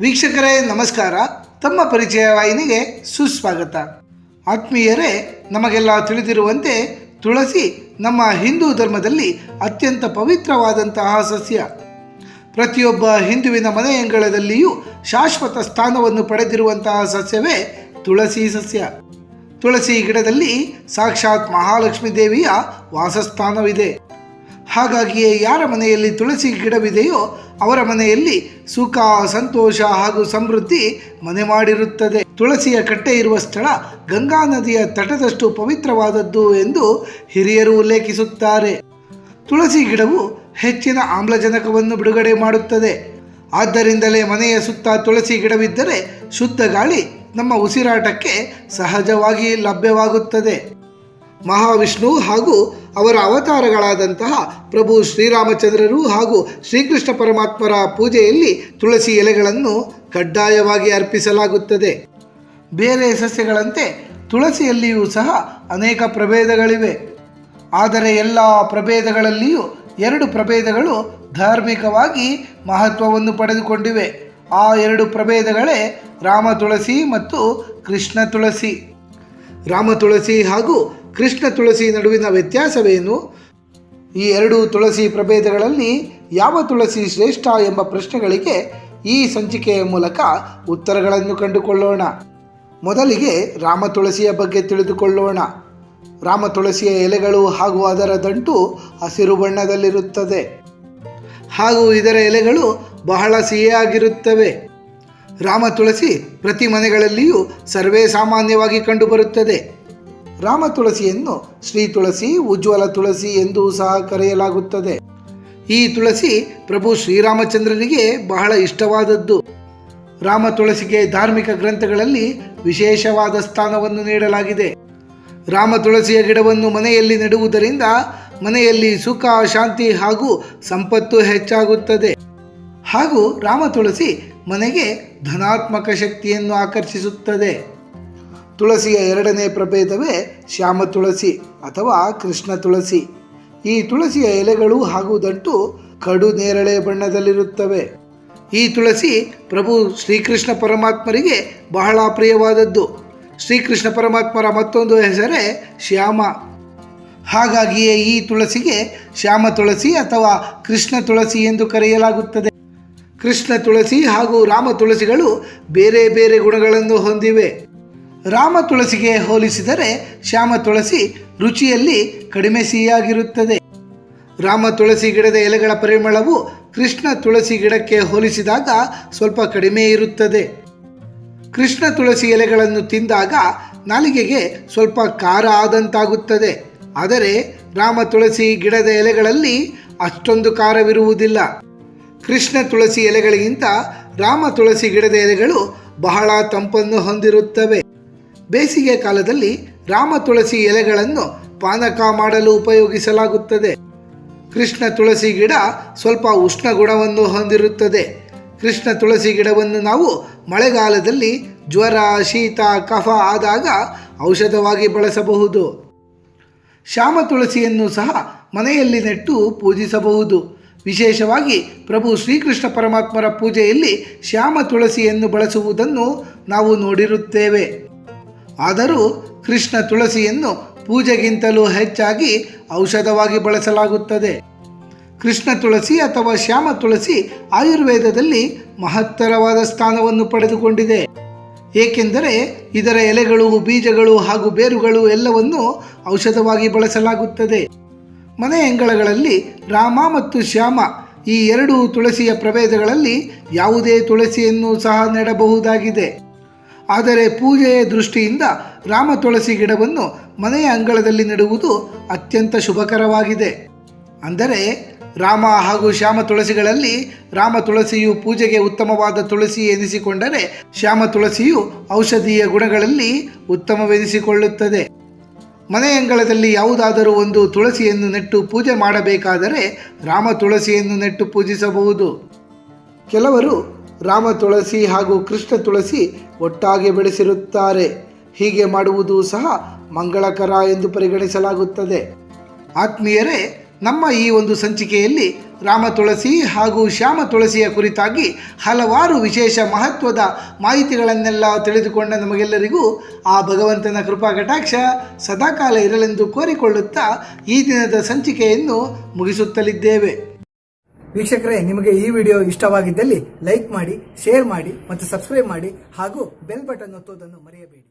ವೀಕ್ಷಕರೇ, ನಮಸ್ಕಾರ. ತಮ್ಮ ಪರಿಚಯ ವಾಹಿನಿಗೆ ಸುಸ್ವಾಗತ. ಆತ್ಮೀಯರೇ, ನಮಗೆಲ್ಲ ತಿಳಿದಿರುವಂತೆ ತುಳಸಿ ನಮ್ಮ ಹಿಂದೂ ಧರ್ಮದಲ್ಲಿ ಅತ್ಯಂತ ಪವಿತ್ರವಾದಂತಹ ಸಸ್ಯ. ಪ್ರತಿಯೊಬ್ಬ ಹಿಂದುವಿನ ಮನೆಯಂಗಳದಲ್ಲಿಯೂ ಶಾಶ್ವತ ಸ್ಥಾನವನ್ನು ಪಡೆದಿರುವಂತಹ ಸಸ್ಯವೇ ತುಳಸಿ ಸಸ್ಯ. ತುಳಸಿ ಗಿಡದಲ್ಲಿ ಸಾಕ್ಷಾತ್ ಮಹಾಲಕ್ಷ್ಮೀ ದೇವಿಯ ವಾಸಸ್ಥಾನವಿದೆ. ಹಾಗಾಗಿಯೇ ಯಾರ ಮನೆಯಲ್ಲಿ ತುಳಸಿ ಗಿಡವಿದೆಯೋ ಅವರ ಮನೆಯಲ್ಲಿ ಸುಖ, ಸಂತೋಷ ಹಾಗೂ ಸಮೃದ್ಧಿ ಮನೆ ಮಾಡಿರುತ್ತದೆ. ತುಳಸಿಯ ಕಟ್ಟೆ ಇರುವ ಸ್ಥಳ ಗಂಗಾ ನದಿಯ ತಟದಷ್ಟು ಪವಿತ್ರವಾದದ್ದು ಎಂದು ಹಿರಿಯರು ಉಲ್ಲೇಖಿಸುತ್ತಾರೆ. ತುಳಸಿ ಗಿಡವು ಹೆಚ್ಚಿನ ಆಮ್ಲಜನಕವನ್ನು ಬಿಡುಗಡೆ ಮಾಡುತ್ತದೆ. ಆದ್ದರಿಂದಲೇ ಮನೆಯ ಸುತ್ತ ತುಳಸಿ ಗಿಡವಿದ್ದರೆ ಶುದ್ಧ ಗಾಳಿ ನಮ್ಮ ಉಸಿರಾಟಕ್ಕೆ ಸಹಜವಾಗಿ ಲಭ್ಯವಾಗುತ್ತದೆ. ಮಹಾವಿಷ್ಣು ಹಾಗೂ ಅವರ ಅವತಾರಗಳಾದಂತಹ ಪ್ರಭು ಶ್ರೀರಾಮಚಂದ್ರರು ಹಾಗೂ ಶ್ರೀಕೃಷ್ಣ ಪರಮಾತ್ಮರ ಪೂಜೆಯಲ್ಲಿ ತುಳಸಿ ಎಲೆಗಳನ್ನು ಕಡ್ಡಾಯವಾಗಿ ಅರ್ಪಿಸಲಾಗುತ್ತದೆ. ಬೇರೆ ಸಸ್ಯಗಳಂತೆ ತುಳಸಿಯಲ್ಲಿಯೂ ಸಹ ಅನೇಕ ಪ್ರಭೇದಗಳಿವೆ. ಆದರೆ ಎಲ್ಲ ಪ್ರಭೇದಗಳಲ್ಲಿಯೂ ಎರಡು ಪ್ರಭೇದಗಳು ಧಾರ್ಮಿಕವಾಗಿ ಮಹತ್ವವನ್ನು ಪಡೆದುಕೊಂಡಿವೆ. ಆ ಎರಡು ಪ್ರಭೇದಗಳೇ ರಾಮ ತುಳಸಿ ಮತ್ತು ಕೃಷ್ಣ ತುಳಸಿ. ರಾಮ ತುಳಸಿ ಹಾಗೂ ಕೃಷ್ಣ ತುಳಸಿ ನಡುವಿನ ವ್ಯತ್ಯಾಸವೇನು? ಈ ಎರಡು ತುಳಸಿ ಪ್ರಭೇದಗಳಲ್ಲಿ ಯಾವ ತುಳಸಿ ಶ್ರೇಷ್ಠ ಎಂಬ ಪ್ರಶ್ನೆಗಳಿಗೆ ಈ ಸಂಚಿಕೆಯ ಮೂಲಕ ಉತ್ತರಗಳನ್ನು ಕಂಡುಕೊಳ್ಳೋಣ. ಮೊದಲಿಗೆ ರಾಮ ತುಳಸಿಯ ಬಗ್ಗೆ ತಿಳಿದುಕೊಳ್ಳೋಣ. ರಾಮ ತುಳಸಿಯ ಎಲೆಗಳು ಹಾಗೂ ಅದರ ದಂಟು ಹಸಿರು ಬಣ್ಣದಲ್ಲಿರುತ್ತದೆ. ಹಾಗೂ ಇದರ ಎಲೆಗಳು ಬಹಳ ಸಿಹಿಯಾಗಿರುತ್ತವೆ. ರಾಮ ತುಳಸಿ ಪ್ರತಿ ಮನೆಗಳಲ್ಲಿಯೂ ಸರ್ವೇ ಸಾಮಾನ್ಯವಾಗಿ ಕಂಡುಬರುತ್ತದೆ. ರಾಮ ತುಳಸಿಯನ್ನು ಶ್ರೀ ತುಳಸಿ, ಉಜ್ವಲ ತುಳಸಿ ಎಂದು ಸಹ ಕರೆಯಲಾಗುತ್ತದೆ. ಈ ತುಳಸಿ ಪ್ರಭು ಶ್ರೀರಾಮಚಂದ್ರನಿಗೆ ಬಹಳ ಇಷ್ಟವಾದದ್ದು. ರಾಮ ತುಳಸಿಗೆ ಧಾರ್ಮಿಕ ಗ್ರಂಥಗಳಲ್ಲಿ ವಿಶೇಷವಾದ ಸ್ಥಾನವನ್ನು ನೀಡಲಾಗಿದೆ. ರಾಮ ತುಳಸಿಯ ಗಿಡವನ್ನು ಮನೆಯಲ್ಲಿ ನೆಡುವುದರಿಂದ ಮನೆಯಲ್ಲಿ ಸುಖ, ಶಾಂತಿ ಹಾಗೂ ಸಂಪತ್ತು ಹೆಚ್ಚಾಗುತ್ತದೆ. ಹಾಗೂ ರಾಮ ತುಳಸಿ ಮನೆಗೆ ಧನಾತ್ಮಕ ಶಕ್ತಿಯನ್ನು ಆಕರ್ಷಿಸುತ್ತದೆ. ತುಳಸಿಯ ಎರಡನೇ ಪ್ರಭೇದವೇ ಶ್ಯಾಮ ತುಳಸಿ ಅಥವಾ ಕೃಷ್ಣ ತುಳಸಿ. ಈ ತುಳಸಿಯ ಎಲೆಗಳು ಹಾಗೂ ದಂಟು ಕಡು ನೇರಳೆ ಬಣ್ಣದಲ್ಲಿರುತ್ತವೆ. ಈ ತುಳಸಿ ಪ್ರಭು ಶ್ರೀಕೃಷ್ಣ ಪರಮಾತ್ಮರಿಗೆ ಬಹಳ ಪ್ರಿಯವಾದದ್ದು. ಶ್ರೀಕೃಷ್ಣ ಪರಮಾತ್ಮರ ಮತ್ತೊಂದು ಹೆಸರೇ ಶ್ಯಾಮ. ಹಾಗಾಗಿಯೇ ಈ ತುಳಸಿಗೆ ಶ್ಯಾಮ ತುಳಸಿ ಅಥವಾ ಕೃಷ್ಣ ತುಳಸಿ ಎಂದು ಕರೆಯಲಾಗುತ್ತದೆ. ಕೃಷ್ಣ ತುಳಸಿ ಹಾಗೂ ರಾಮ ತುಳಸಿಗಳು ಬೇರೆ ಬೇರೆ ಗುಣಗಳನ್ನು ಹೊಂದಿವೆ. ರಾಮ ತುಳಸಿಗೆ ಹೋಲಿಸಿದರೆ ಶ್ಯಾಮ ತುಳಸಿ ರುಚಿಯಲ್ಲಿ ಕಡಿಮೆ ಸಿಹಿಯಾಗಿರುತ್ತದೆ. ರಾಮ ತುಳಸಿ ಗಿಡದ ಎಲೆಗಳ ಪರಿಮಳವು ಕೃಷ್ಣ ತುಳಸಿ ಗಿಡಕ್ಕೆ ಹೋಲಿಸಿದಾಗ ಸ್ವಲ್ಪ ಕಡಿಮೆ ಇರುತ್ತದೆ. ಕೃಷ್ಣ ತುಳಸಿ ಎಲೆಗಳನ್ನು ತಿಂದಾಗ ನಾಲಿಗೆಗೆ ಸ್ವಲ್ಪ ಖಾರ ಆದಂತಾಗುತ್ತದೆ. ಆದರೆ ರಾಮ ತುಳಸಿ ಗಿಡದ ಎಲೆಗಳಲ್ಲಿ ಅಷ್ಟೊಂದು ಖಾರವಿರುವುದಿಲ್ಲ. ಕೃಷ್ಣ ತುಳಸಿ ಎಲೆಗಳಿಗಿಂತ ರಾಮ ತುಳಸಿ ಗಿಡದ ಎಲೆಗಳು ಬಹಳ ತಂಪನ್ನು ಹೊಂದಿರುತ್ತವೆ. ಬೇಸಿಗೆ ಕಾಲದಲ್ಲಿ ರಾಮ ತುಳಸಿ ಎಲೆಗಳನ್ನು ಪಾನಕ ಮಾಡಲು ಉಪಯೋಗಿಸಲಾಗುತ್ತದೆ. ಕೃಷ್ಣ ತುಳಸಿ ಗಿಡ ಸ್ವಲ್ಪ ಉಷ್ಣ ಗುಣವನ್ನು ಹೊಂದಿರುತ್ತದೆ. ಕೃಷ್ಣ ತುಳಸಿ ಗಿಡವನ್ನು ನಾವು ಮಳೆಗಾಲದಲ್ಲಿ ಜ್ವರ, ಶೀತ, ಕಫ ಆದಾಗ ಔಷಧವಾಗಿ ಬಳಸಬಹುದು. ಶ್ಯಾಮ ತುಳಸಿಯನ್ನು ಸಹ ಮನೆಯಲ್ಲಿ ನೆಟ್ಟು ಪೂಜಿಸಬಹುದು. ವಿಶೇಷವಾಗಿ ಪ್ರಭು ಶ್ರೀಕೃಷ್ಣ ಪರಮಾತ್ಮರ ಪೂಜೆಯಲ್ಲಿ ಶ್ಯಾಮ ತುಳಸಿಯನ್ನು ಬಳಸುವುದನ್ನು ನಾವು ನೋಡಿರುತ್ತೇವೆ. ಆದರೂ ಕೃಷ್ಣ ತುಳಸಿಯನ್ನು ಪೂಜೆಗಿಂತಲೂ ಹೆಚ್ಚಾಗಿ ಔಷಧವಾಗಿ ಬಳಸಲಾಗುತ್ತದೆ. ಕೃಷ್ಣ ತುಳಸಿ ಅಥವಾ ಶ್ಯಾಮ ತುಳಸಿ ಆಯುರ್ವೇದದಲ್ಲಿ ಮಹತ್ತರವಾದ ಸ್ಥಾನವನ್ನು ಪಡೆದುಕೊಂಡಿದೆ. ಏಕೆಂದರೆ ಇದರ ಎಲೆಗಳು, ಬೀಜಗಳು ಹಾಗೂ ಬೇರುಗಳು ಎಲ್ಲವನ್ನು ಔಷಧವಾಗಿ ಬಳಸಲಾಗುತ್ತದೆ. ಮನೆ ಅಂಗಳಗಳಲ್ಲಿ ರಾಮ ಮತ್ತು ಶ್ಯಾಮ ಈ ಎರಡು ತುಳಸಿಯ ಪ್ರಭೇದಗಳಲ್ಲಿ ಯಾವುದೇ ತುಳಸಿಯನ್ನು ಸಹ ನೆಡಬಹುದಾಗಿದೆ. ಆದರೆ ಪೂಜೆಯ ದೃಷ್ಟಿಯಿಂದ ರಾಮ ತುಳಸಿ ಗಿಡವನ್ನು ಮನೆಯ ಅಂಗಳದಲ್ಲಿ ನೆಡುವುದು ಅತ್ಯಂತ ಶುಭಕರವಾಗಿದೆ. ಅಂದರೆ ರಾಮ ಹಾಗೂ ಶ್ಯಾಮ ತುಳಸಿಗಳಲ್ಲಿ ರಾಮ ತುಳಸಿಯು ಪೂಜೆಗೆ ಉತ್ತಮವಾದ ತುಳಸಿ ಎನಿಸಿಕೊಂಡರೆ ಶ್ಯಾಮ ತುಳಸಿಯು ಔಷಧೀಯ ಗುಣಗಳಲ್ಲಿ ಉತ್ತಮವೆನಿಸಿಕೊಳ್ಳುತ್ತದೆ. ಮನೆ ಅಂಗಳದಲ್ಲಿ ಯಾವುದಾದರೂ ಒಂದು ತುಳಸಿಯನ್ನು ನೆಟ್ಟು ಪೂಜೆ ಮಾಡಬೇಕಾದರೆ ರಾಮ ತುಳಸಿಯನ್ನು ನೆಟ್ಟು ಪೂಜಿಸಬಹುದು. ಕೆಲವರು ರಾಮ ತುಳಸಿ ಹಾಗೂ ಕೃಷ್ಣ ತುಳಸಿ ಒಟ್ಟಾಗಿ ಬೆಳೆಸಿರುತ್ತಾರೆ. ಹೀಗೆ ಮಾಡುವುದು ಸಹ ಮಂಗಳಕರ ಎಂದು ಪರಿಗಣಿಸಲಾಗುತ್ತದೆ. ಆತ್ಮೀಯರೇ, ನಮ್ಮ ಈ ಒಂದು ಸಂಚಿಕೆಯಲ್ಲಿ ರಾಮ ತುಳಸಿ ಹಾಗೂ ಶ್ಯಾಮ ತುಳಸಿಯ ಕುರಿತಾಗಿ ಹಲವಾರು ವಿಶೇಷ ಮಹತ್ವದ ಮಾಹಿತಿಗಳನ್ನೆಲ್ಲ ತಿಳಿದುಕೊಂಡ ನಮಗೆಲ್ಲರಿಗೂ ಆ ಭಗವಂತನ ಕೃಪಾ ಕಟಾಕ್ಷ ಸದಾಕಾಲ ಇರಲೆಂದು ಕೋರಿಕೊಳ್ಳುತ್ತಾ ಈ ದಿನದ ಸಂಚಿಕೆಯನ್ನು ಮುಗಿಸುತ್ತಲಿದ್ದೇವೆ. ವೀಕ್ಷಕರೇ, ನಿಮಗೆ ಈ ವಿಡಿಯೋ ಇಷ್ಟವಾಗಿದ್ದಲ್ಲಿ ಲೈಕ್ ಮಾಡಿ, ಶೇರ್ ಮಾಡಿ ಮತ್ತು ಸಬ್ಸ್ಕ್ರೈಬ್ ಮಾಡಿ ಹಾಗೂ ಬೆಲ್ ಬಟನ್ ಒತ್ತುವುದನ್ನು ಮರೆಯಬೇಡಿ.